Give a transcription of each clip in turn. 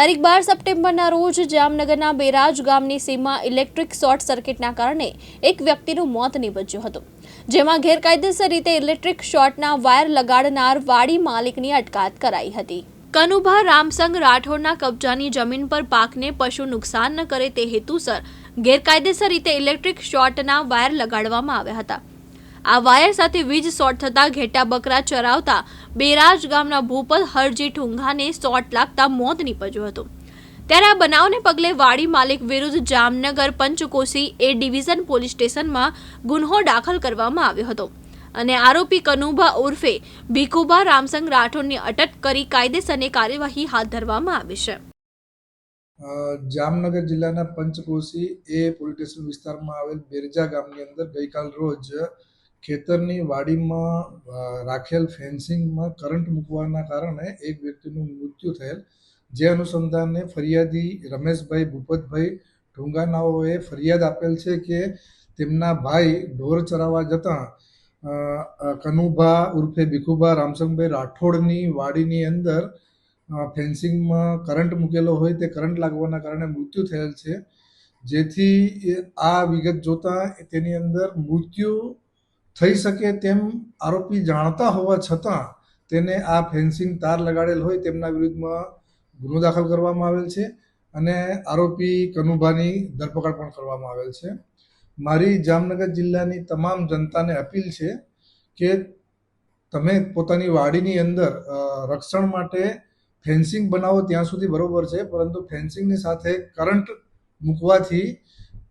તારીખ બાર સપ્ટેમ્બરના રોજ જામનગરના બેરાજ ગામની સીમમાં ઇલેક્ટ્રિક શોર્ટ સર્કિટના કારણે એક વ્યક્તિનું મોત નીપજ્યું હતું. જેમાં ગેરકાયદેસર રીતે ઇલેક્ટ્રિક શોર્ટના વાયર લગાડનાર વાડી માલિકની અટકાયત કરાઈ હતી. કનુભા રામસંગ રાઠોડના કબજાની જમીન પર પાકને પશુ નુકસાન ન કરે તે હેતુસર ગેરકાયદેસર રીતે ઇલેક્ટ્રિક શોર્ટના વાયર લગાડવામાં આવ્યા હતા. આ વાયર સાથે વીજ શોર્ટ થતા ઘેટા બકરા ચરાવતા બેરાજ ગામના ભૂપત હરજી ઠુંઘાને શોર્ટ લાગતા મોત નીપજ્યું હતું. ત્યારે આ બનાવને પગલે વાડી માલિક વિરુદ્ધ Jamnagar Panchkoshi A division police સ્ટેશનમાં ગુન્હો દાખલ કરવામાં આવ્યો હતો. અને આરોપી કનુભા ઉર્ફે ભીખુભા રામસંગ રાઠોડની અટક કરી કાયદેસરની કાર્યવાહી હાથ ધરવામાં આવી છે. જામનગર જિલ્લાના પંચકોશી એ પોલીસ સ્ટેશન વિસ્તારમાં આવેલ બેરજા ગામની અંદર ગઈકાલ રોજ ખેતરની વાડીમાં રાખેલ ફેન્સિંગમાં કરંટ મૂકવાના કારણે એક વ્યક્તિનું મૃત્યુ થયેલ. જે અનુસંધાને ફરિયાદી રમેશભાઈ ભૂપતભાઈ ઢુંગાનાઓએ ફરિયાદ આપેલ છે કે તેમના ભાઈ ઢોર ચરાવવા જતાં કનુભા ઉર્ફે ભીખુભા રામસંગભાઈ રાઠોડની વાડીની અંદર ફેન્સિંગમાં કરંટ મૂકેલો હોય તે કરંટ લાગવાના કારણે મૃત્યુ થયેલ છે. જેથી આ વિગત જોતાં તેની અંદર મૃત્યુ થઈ શકે તેમ આરોપી જાણતા હોવા છતાં તેને આ ફેન્સિંગ તાર લગાડેલ હોય તેમના વિરુદ્ધમાં ગુનો દાખલ કરવામાં આવેલ છે અને આરોપી કનુભાની ધરપકડ પણ કરવામાં આવેલ છે. મારી જામનગર જિલ્લાની તમામ જનતાને અપીલ છે કે તમે પોતાની વાડીની અંદર રક્ષણ માટે ફેન્સિંગ બનાવો ત્યાં સુધી બરોબર છે, પરંતુ ફેન્સિંગની સાથે કરંટ મૂકવાથી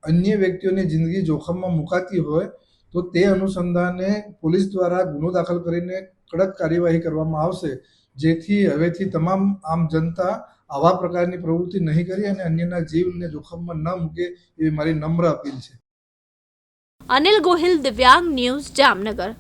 અન્ય વ્યક્તિઓની જિંદગી જોખમમાં મુકાતી હોય તો તે અનુસંધાને પોલીસ દ્વારા ગુનો દાખલ કરીને કડક કાર્યવાહી કરવામાં આવશે. જેથી હવેથી તમામ આમ જનતા આવા પ્રકારની પ્રવૃત્તિ નહીં કરી અને અન્યના જીવને જોખમમાં ન મૂકે એવી મારી નમ્ર અપીલ છે. અનિલ ગોહિલ, દિવ્યાંગ ન્યૂઝ જામનગર.